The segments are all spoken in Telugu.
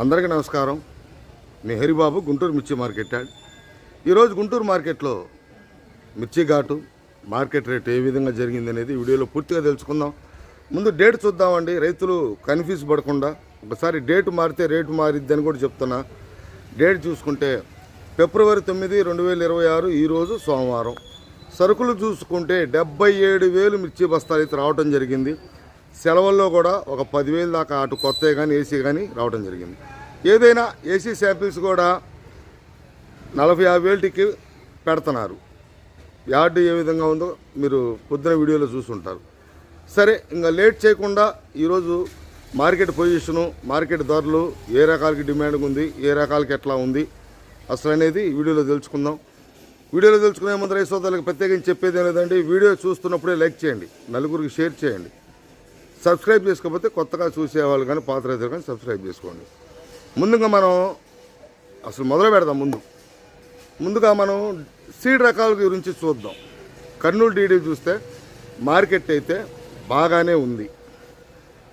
అందరికీ నమస్కారం. మీ హరిబాబు గుంటూరు మిర్చి మార్కెట్ యాడ్. ఈరోజు గుంటూరు మార్కెట్లో మిర్చి ఘాటు మార్కెట్ రేటు ఏ విధంగా జరిగింది అనేది వీడియోలో పూర్తిగా తెలుసుకుందాం. ముందు డేట్ చూద్దామండి. రైతులు కన్ఫ్యూజ్ పడకుండా ఒకసారి డేట్ మారితే రేటు మారిద్ది అని కూడా చెప్తున్నా. డేట్ చూసుకుంటే ఫిబ్రవరి తొమ్మిది రెండు వేల ఇరవై ఆరు ఈరోజు సోమవారం. సరుకులు చూసుకుంటే డెబ్బై ఏడు వేలు మిర్చి బస్తాలు అయితే రావడం జరిగింది. సెలవుల్లో కూడా ఒక పదివేలు దాకా అటు కొత్త కానీ ఏసీ కానీ రావడం జరిగింది. ఏదైనా ఏసీ శాంపిల్స్ కూడా నలభై యాభై వేలకి పెడుతున్నారు. యార్డు ఏ విధంగా ఉందో మీరు పొద్దున వీడియోలో చూసుంటారు. సరే ఇంకా లేట్ చేయకుండా ఈరోజు మార్కెట్ పొజిషను మార్కెట్ ధరలు ఏ రకాలకి డిమాండ్ ఉంది ఏ రకాలకి ఎట్లా ఉంది అసలు అనేది వీడియోలో తెలుసుకుందాం. వీడియోలో తెలుసుకునే ముందు రైతు సోదరులకు ప్రత్యేకించి చెప్పేది ఏంటంటే వీడియో చూస్తున్నప్పుడే లైక్ చేయండి నలుగురికి షేర్ చేయండి. సబ్స్క్రైబ్ చేసుకోకపోతే కొత్తగా చూసేవాళ్ళు కానీ పాత రైతులు కానీ సబ్స్క్రైబ్ చేసుకోండి. ముందుగా మనం అసలు మొదలు పెడదాం ముందు. ముందుగా మనం సీడ్ రకాల గురించి చూద్దాం. కర్నూలు డీడీ చూస్తే మార్కెట్ అయితే బాగానే ఉంది.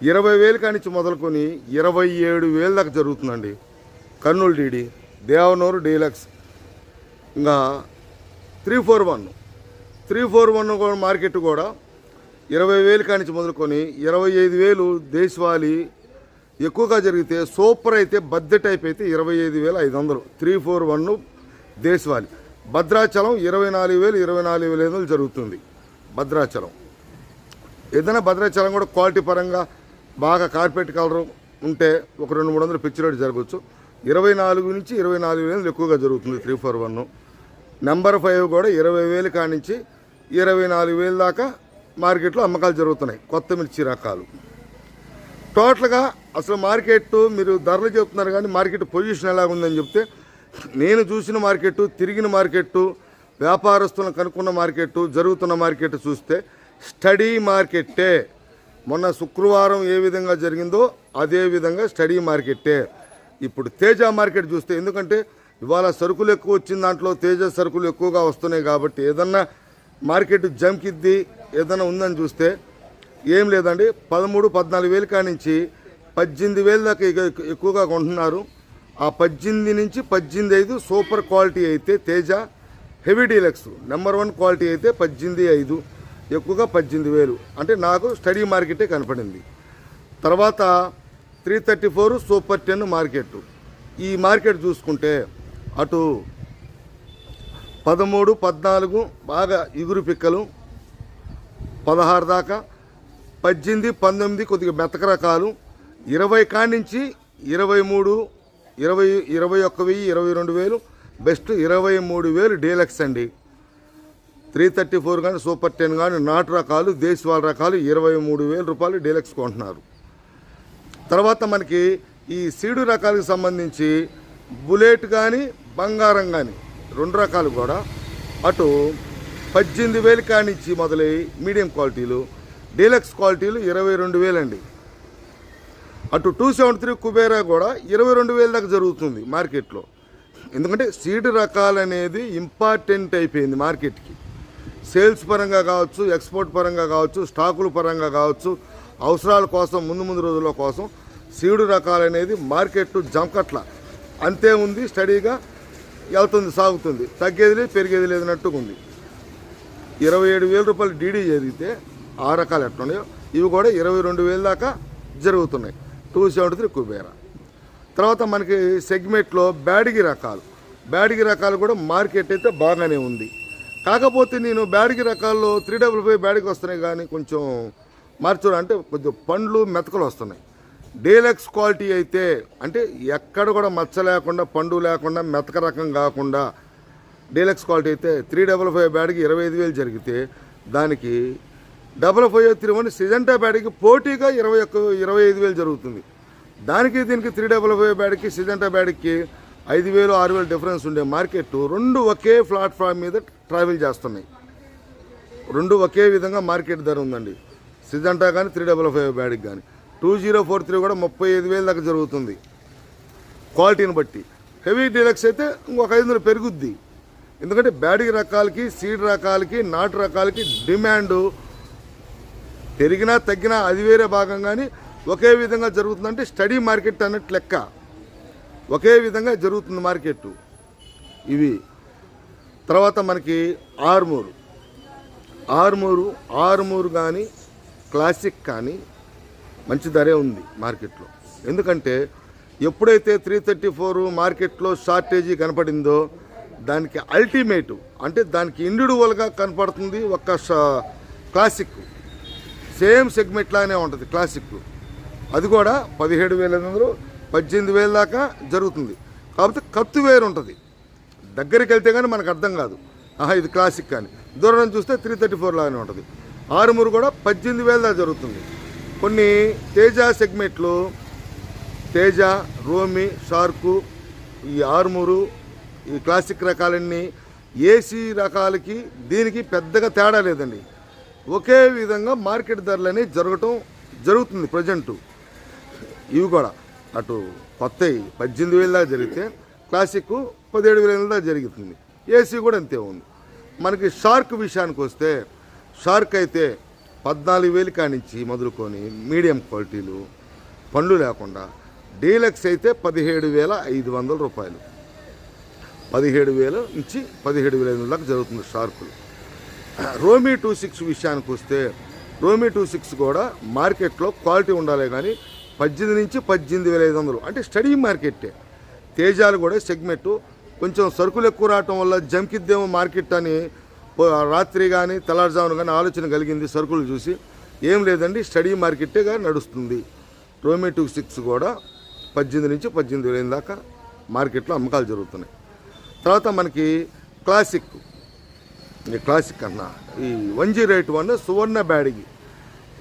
ఇరవై వేలు కానించి మొదలుకొని ఇరవై ఏడు వేల దాకా జరుగుతుందండి కర్నూలు డీడీ. దేవనూరు డీలక్స్. ఇంకా three four one. Three four one కూడా మార్కెట్ కూడా ఇరవై వేలు కానించి మొదలుకొని ఇరవై ఐదు వేలు దేశవాళీ ఎక్కువగా జరిగితే సూపర్ అయితే బద్దె టైప్ అయితే ఇరవై ఐదు వేల ఐదు వందలు. త్రీ ఫోర్ వన్ దేశవాళీ. భద్రాచలం ఇరవై నాలుగు వేలు ఇరవై నాలుగు వేల ఐదు వందలు జరుగుతుంది. భద్రాచలం. ఏదైనా భద్రాచలం కూడా క్వాలిటీ పరంగా బాగా కార్పెట్ కలర్ ఉంటే ఒక రెండు మూడు వందలు పిచ్చి రేటు జరగవచ్చు. ఇరవై నాలుగు నుంచి ఇరవై నాలుగు వేలు ఎక్కువగా జరుగుతుంది three four one. Number five కూడా ఇరవై వేలు కానించి ఇరవై నాలుగు వేలు దాకా మార్కెట్లో అమ్మకాలు జరుగుతున్నాయి. కొత్త మిర్చి రకాలు టోటల్గా అసలు మార్కెట్ మీరు ధరలు చెప్తున్నారు కానీ మార్కెట్ పొజిషన్ ఎలా ఉందని చెప్తే నేను చూసిన మార్కెట్ తిరిగిన మార్కెట్ వ్యాపారస్తులను కనుక్కున్న మార్కెట్ జరుగుతున్న మార్కెట్ చూస్తే స్టడీ మార్కెట్టే. మొన్న శుక్రవారం ఏ విధంగా జరిగిందో అదే విధంగా స్టడీ మార్కెట్టే. ఇప్పుడు తేజ మార్కెట్ చూస్తే ఎందుకంటే ఇవాళ సరుకులు ఎక్కువ వచ్చిన దాంట్లో తేజ సరుకులు ఎక్కువగా వస్తున్నాయి కాబట్టి ఏదన్నా మార్కెట్ జంకిద్ది ఏదైనా ఉందని చూస్తే ఏం లేదండి. పదమూడు పద్నాలుగు వేలు కానించి పద్దెనిమిది వేలు దాకా ఎక్కువగా కొంటున్నారు. ఆ పద్దెనిమిది నుంచి పద్దెనిమిది ఐదు సూపర్ క్వాలిటీ అయితే Teja heavy deluxe. Number one quality అయితే పద్దెనిమిది ఐదు ఎక్కువగా పద్దెనిమిది వేలు. అంటే నాకు స్టడీ మార్కెటే కనపడింది. తర్వాత three thirty four super ten market. ఈ మార్కెట్ చూసుకుంటే అటు పదమూడు పద్నాలుగు బాగా ఇగురు పిక్కలు. పదహారు దాకా పద్దెనిమిది పంతొమ్మిది కొద్దిగా మెతక రకాలు. ఇరవై కానించి ఇరవై మూడు ఇరవై ఇరవై ఒక్క వెయ్యి ఇరవై రెండు వేలు బెస్ట్ ఇరవై మూడు వేలు డీలక్స్ అండి. త్రీ థర్టీ ఫోర్ కానీ సూపర్ టెన్ కానీ నాటు రకాలు దేశవాళ రకాలు ఇరవై మూడు వేల రూపాయలు డీలక్స్ కొంటున్నారు. తర్వాత మనకి ఈ సీడు రకాలకు సంబంధించి బుల్లెట్ కానీ బంగారం కానీ రెండు రకాలు కూడా. అటు పద్దెనిమిది వేలు కానిచ్చి మొదలై మీడియం క్వాలిటీలు డీలక్స్ క్వాలిటీలు ఇరవై రెండు వేలండి. అటు టూ సెవెంటీ త్రీ కుబేరా కూడా ఇరవై రెండు వేల దాకా జరుగుతుంది మార్కెట్లో. ఎందుకంటే సీడ్ రకాలు అనేది ఇంపార్టెంట్ అయిపోయింది మార్కెట్కి. సేల్స్ పరంగా కావచ్చు ఎక్స్పోర్ట్ పరంగా కావచ్చు స్టాకుల పరంగా కావచ్చు అవసరాల కోసం ముందు ముందు రోజుల కోసం సీడు రకాలు అనేది మార్కెట్ జంకట్ల. అంతే ఉంది స్టడీగా వెళ్తుంది సాగుతుంది. తగ్గేది లేదు పెరిగేది లేదన్నట్టుగా ఉంది. ఇరవై ఏడు వేల రూపాయలు డీడీ జరిగితే ఆ రకాలు ఎట్లున్నాయో? ఇవి కూడా ఇరవై రెండు వేల దాకా జరుగుతున్నాయి. Two seventy three Kubera. తర్వాత మనకి సెగ్మెంట్లో బ్యాడిగి రకాలు. బ్యాడిగి రకాలు కూడా మార్కెట్ అయితే బాగానే ఉంది. కాకపోతే నేను బ్యాడిగి రకాల్లో త్రీ డబుల్ ఫైవ్ బ్యాడిగి వస్తున్నాయి కానీ కొంచెం మార్చడం అంటే కొంచెం పండ్లు మెతకలు వస్తున్నాయి. డీలక్స్ క్వాలిటీ అయితే అంటే ఎక్కడ కూడా మచ్చ లేకుండా పండు లేకుండా మెతక రకం కాకుండా డీలక్స్ క్వాలిటీ అయితే త్రీ డబల్ ఫైవ్ బ్యాడ్కి ఇరవై ఐదు వేలు జరిగితే దానికి double five three one Syngenta బ్యాడ్కి పోటీగా ఇరవై ఒక్క ఇరవై ఐదు వేలు జరుగుతుంది. దానికి దీనికి త్రీ డబల్ ఫైవ్ బ్యాడ్కి సిజంటా బ్యాడ్కి ఐదు వేలు ఆరు వేలు డిఫరెన్స్ ఉండే మార్కెట్ రెండు ఒకే ప్లాట్ఫామ్ మీద ట్రావెల్ చేస్తున్నాయి. రెండు ఒకే విధంగా మార్కెట్ ధర ఉందండి. సిజంటా కానీ త్రీ డబల్ ఫైవ్ బ్యాడ్కి కానీ టూ జీరో ఫోర్ త్రీ కూడా ముప్పై ఐదు వేలు దాకా జరుగుతుంది. క్వాలిటీని బట్టి. హెవీ డీలక్స్ అయితే ఇంకొక ఐదు వందలు పెరుగుద్ది. ఎందుకంటే బ్యాడిగి రకాలకి సీడ్ రకాలకి నాటు రకాలకి డిమాండ్. పెరిగినా తగ్గినా అది వేరే భాగం కానీ ఒకే విధంగా జరుగుతుందంటే స్టడీ మార్కెట్ అన్నట్టు లెక్క. ఒకే విధంగా జరుగుతుంది మార్కెట్ ఇవి. తర్వాత మనకి ఆర్మూరు. ఆర్మూరు ఆర్మూరు కానీ క్లాసిక్ కానీ మంచి ధరే ఉంది మార్కెట్లో. ఎందుకంటే ఎప్పుడైతే త్రీ థర్టీ ఫోర్ మార్కెట్లో షార్టేజీ కనపడిందో దానికి అల్టిమేట్ అంటే దానికి ఇండివిడువల్గా కనపడుతుంది ఒక క్లాసిక్ సేమ్ సెగ్మెంట్ లాగానే ఉంటుంది క్లాసిక్ అది కూడా పదిహేడు వేల ఐదు పద్దెనిమిది వేల దాకా జరుగుతుంది. కాకపోతే కత్తు వేరు ఉంటుంది. దగ్గరికి వెళ్తే కానీ మనకు అర్థం కాదు. ఆహా ఇది క్లాసిక్ అని. దూరం చూస్తే త్రీ థర్టీ ఫోర్ లాగానే ఉంటుంది. ఆరుమూరు కూడా పద్దెనిమిది వేల దాకా జరుగుతుంది. కొన్ని తేజ సెగ్మెంట్లు తేజ రోమి షార్కు ఈ ఆరుమూరు ఈ క్లాసిక్ రకాలన్నీ ఏసీ రకాలకి దీనికి పెద్దగా తేడా లేదండి. ఒకే విధంగా మార్కెట్ ధరలు జరగటం జరుగుతుంది ప్రజెంటు. ఇవి కూడా అటు కొత్త పద్దెనిమిది వేల దాకా జరిగితే క్లాసిక్ పదిహేడు వేల దాకా జరుగుతుంది. ఏసీ కూడా అంతే ఉంది. మనకి షార్క్ విషయానికి వస్తే షార్క్ అయితే పద్నాలుగు వేలు కానించి మొదలుకొని మీడియం క్వాలిటీలు పండ్లు లేకుండా డీలక్స్ అయితే పదిహేడు వేల ఐదు వందల రూపాయలు. పదిహేడు వేల నుంచి పదిహేడు వేల ఐదు వందల దాకా జరుగుతుంది షార్కులు రోమీ టూ సిక్స్ విషయానికి వస్తే రోమీ టూ సిక్స్ కూడా మార్కెట్లో క్వాలిటీ ఉండాలి కానీ పద్దెనిమిది నుంచి పద్దెనిమిది వేల ఐదు వందలు అంటే స్టడీ మార్కెట్టే. తేజాలు కూడా సెగ్మెంట్. కొంచెం సరుకులు ఎక్కువ రావటం వల్ల జంకిద్దేమో మార్కెట్ అని రాత్రి కానీ తెల్లారుజామున కానీ ఆలోచన కలిగింది సరుకులు చూసి. ఏం లేదండి స్టడీ మార్కెట్టేగా నడుస్తుంది. రోమీ టూ సిక్స్ కూడా పద్దెనిమిది నుంచి పద్దెనిమిది వేల దాకా మార్కెట్లో అమ్మకాలు జరుగుతున్నాయి. తర్వాత మనకి క్లాసిక్. ఈ క్లాసిక్ అన్న. ఈ one zero eight one Suvarna Byadgi.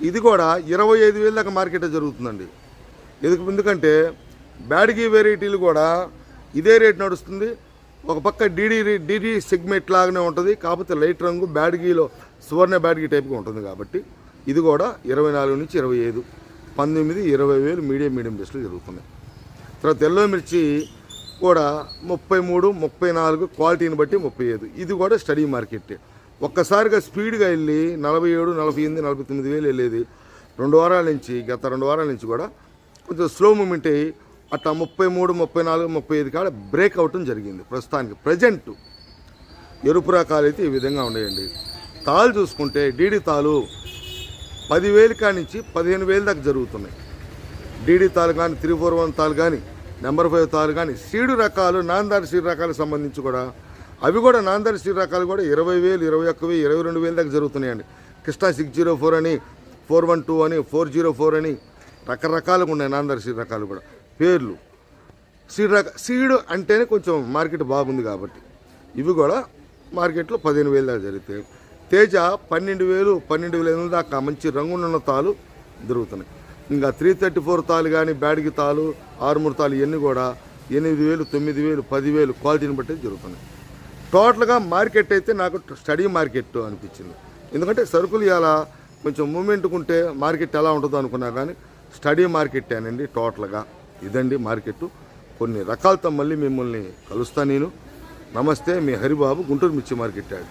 ఇది కూడా ఇరవై ఐదు వేల దాకా మార్కెట్ జరుగుతుందండి. ఎందుకు ఎందుకంటే బ్యాడిగి వెరైటీలు కూడా ఇదే రేట్ నడుస్తుంది. ఒక పక్క డీడీ డీడీ సెగ్మెంట్ లాగానే ఉంటుంది. కాకపోతే లైట్ రంగు బ్యాడ్గీలో సువర్ణ బ్యాడ్గీ టైప్గా ఉంటుంది కాబట్టి ఇది కూడా ఇరవై నాలుగు నుంచి ఇరవై ఐదు పంతొమ్మిది ఇరవై వేలు మీడియం మీడియం బెస్ట్లు జరుగుతున్నాయి తర్వాత ఎల్లో మిర్చి కూడా ముప్పై మూడు ముప్పై నాలుగు క్వాలిటీని బట్టి ముప్పై ఐదు. ఇది కూడా స్టడీ మార్కెట్. ఒక్కసారిగా స్పీడ్గా వెళ్ళి నలభై ఏడు నలభై ఎనిమిది నలభై తొమ్మిది వేలు వెళ్ళేది. రెండు వారాల నుంచి గత రెండు వారాల నుంచి కూడా కొంచెం స్లో మూమెంట్ అయ్యి అట్లా ముప్పై మూడు ముప్పై నాలుగు ముప్పై ఐదు కాడ బ్రేక్ అవటం జరిగింది ప్రస్తుతానికి. ప్రజెంట్ ఎరుపు రకాలు అయితే ఈ విధంగా ఉన్నాయండి. తాలు చూసుకుంటే డీడీ తాలు పదివేలు కాడి నుంచి పదిహేను వేలు దాకా జరుగుతున్నాయి. డీడీ తాలు కానీ త్రీ ఫోర్ వన్ తాలు కానీ నెంబర్ ఫైవ్ తాలు కానీ సీడు రకాలు నాందారి సీడు రకాలకు సంబంధించి కూడా అవి కూడా నాందారి సీడు రకాలు కూడా ఇరవై వేలు ఇరవై ఒక్క ఇరవై రెండు వేలు దాకా జరుగుతున్నాయండి. కృష్ణా సిక్స్ జీరో ఫోర్ అని ఫోర్ వన్ టూ అని ఫోర్ జీరో ఫోర్ అని రకరకాలుగా ఉన్నాయి నాందారి సీడు రకాలు కూడా. పేర్లు. సీడ్ రక సీడ్ అంటేనే కొంచెం మార్కెట్ బాగుంది కాబట్టి ఇవి కూడా మార్కెట్లో పదిహేను వేలు దాకా జరుగుతాయి. తేజ పన్నెండు వేలు పన్నెండు వేల ఎనిమిది దాకా మంచి రంగున్న తాలు దొరుకుతున్నాయి. ఇంకా త్రీ థర్టీ ఫోర్ తాలు కానీ బ్యాడ్కి తాలు ఆరుమూరు తాలు ఇవన్నీ కూడా ఎనిమిది వేలు తొమ్మిది వేలు పదివేలు క్వాలిటీని బట్టి జరుగుతున్నాయి. టోటల్గా మార్కెట్ అయితే నాకు స్టడీ మార్కెట్ అనిపించింది. ఎందుకంటే సరుకులు ఇలా కొంచెం మూమెంట్ ఉంటే మార్కెట్ ఎలా ఉంటుందో అనుకున్నా కానీ స్టడీ మార్కెట్ అనండి టోటల్గా ఇదండి మార్కెట్. కొన్ని రకాలతో మళ్ళీ మిమ్మల్ని కలుస్తాను నేను. నమస్తే మీ హరిబాబు గుంటూరు మిర్చి మార్కెట్ యాడ్.